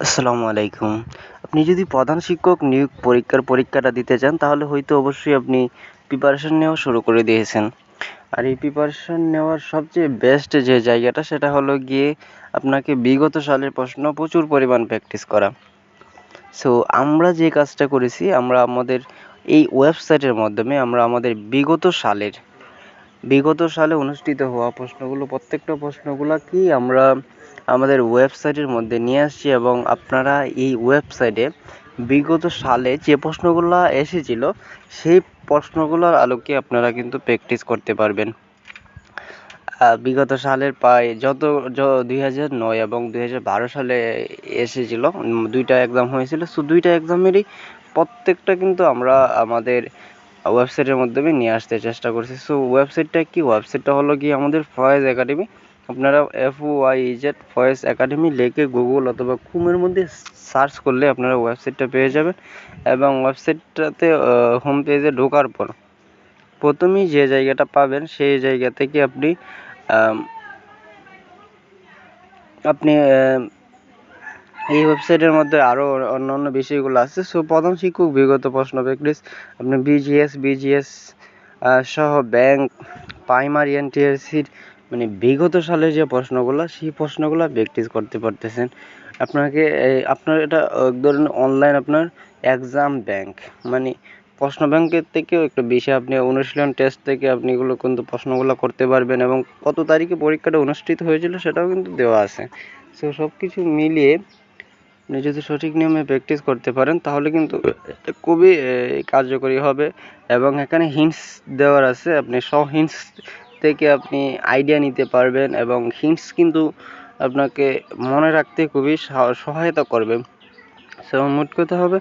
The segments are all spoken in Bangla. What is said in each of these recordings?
আসসালামু আলাইকুম। আপনি যদি প্রধান শিক্ষক নিয়োগ পরীক্ষার পরীক্ষাটা দিতে চান, তাহলে হয়তো অবশ্যই আপনি প্রিপারেশন নেওয়া শুরু করে দিয়েছেন। আর এই প্রিপারেশন নেওয়ার সবচেয়ে বেস্ট যে জায়গাটা, সেটা হলো গিয়ে আপনাকে বিগত সালের প্রশ্ন প্রচুর পরিমাণ প্র্যাকটিস করা। সো আমরা যে কাজটা করেছি, আমরা আমাদের এই ওয়েবসাইটের মাধ্যমে আমরা আমাদের বিগত সালের বিগত সালে অনুষ্ঠিত হওয়া প্রশ্নগুলো, প্রত্যেকটা প্রশ্নগুলো কি আমরা আমাদের ওয়েবসাইটের মধ্যে নিয়ে আসছি এবং আপনারা এই ওয়েবসাইটে বিগত সালে যে প্রশ্নগুলো এসেছিল, সেই প্রশ্নগুলোর আলোকে আপনারা কিন্তু প্র্যাকটিস করতে পারবেন। বিগত সালের প্রায় যত দুই হাজার নয় এবং দুই হাজার বারো সালে এসেছিল দুইটা এক্সাম হয়েছিল। সো, দুইটা এক্সামেরই প্রত্যেকটা কিন্তু আমরা আমাদের ওয়েবসাইটের মাধ্যমে নিয়ে আসতে চেষ্টা করছি। সো ওয়েবসাইটটা কি? ওয়েবসাইটটা হলো কি আমাদের ফয়েজ একাডেমি আপনারা F Y Z Faiz academy লেখে গুগল অথবা কুমের মধ্যে সার্চ করলে আপনারা ওয়েবসাইটটা পেয়ে যাবেন এবং ওয়েবসাইটটাতে হোম পেজে ঢোকার পর প্রথমেই যে জায়গাটা পাবেন সেই জায়গা থেকে আপনি আপনি এই ওয়েবসাইটের মধ্যে আরও অন্য অন্য বিষয়গুলো আছে। সো প্রধান শিক্ষক বিগত প্রশ্ন প্র্যাকটিস আপনি বিজিএস বিজিএস সহ ব্যাংক প্রাইমারি এনটিএসির মানে বিগত সালে যে প্রশ্নগুলো, সেই প্রশ্নগুলো প্র্যাকটিস করতে পারতেছেন। আপনাকে আপনার এটা এক ধরনের অনলাইন আপনার এক্সাম ব্যাংক মানে প্রশ্ন ব্যাংকের থেকেও একটু বেশি আপনি অনুশীলন টেস্ট থেকে আপনি এগুলো কিন্তু প্রশ্নগুলো করতে পারবেন এবং কত তারিখে পরীক্ষাটা অনুষ্ঠিত হয়েছিল সেটাও কিন্তু দেওয়া আছে। সো সব কিছু মিলিয়ে আপনি যদি সঠিক নিয়মে প্র্যাকটিস করতে পারেন, তাহলে কিন্তু খুবই কার্যকরী হবে। এবং এখানে হিন্টস দেওয়ার আছে, আপনি সব হিন্টস থেকে আপনি আইডিয়া নিতে পারবেন এবং হিন্টস কিন্তু আপনাকে মনে রাখতে খুবই সহায়তা করবে। সো মোট কথা হবে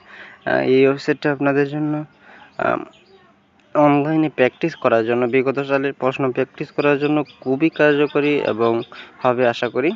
এই ওয়েবসাইটটা আপনাদের জন্য অনলাইনে প্র্যাকটিস করার জন্য, বিগত সালের প্রশ্ন প্র্যাকটিস করার জন্য খুবই কার্যকরী এবং হবে আশা করি।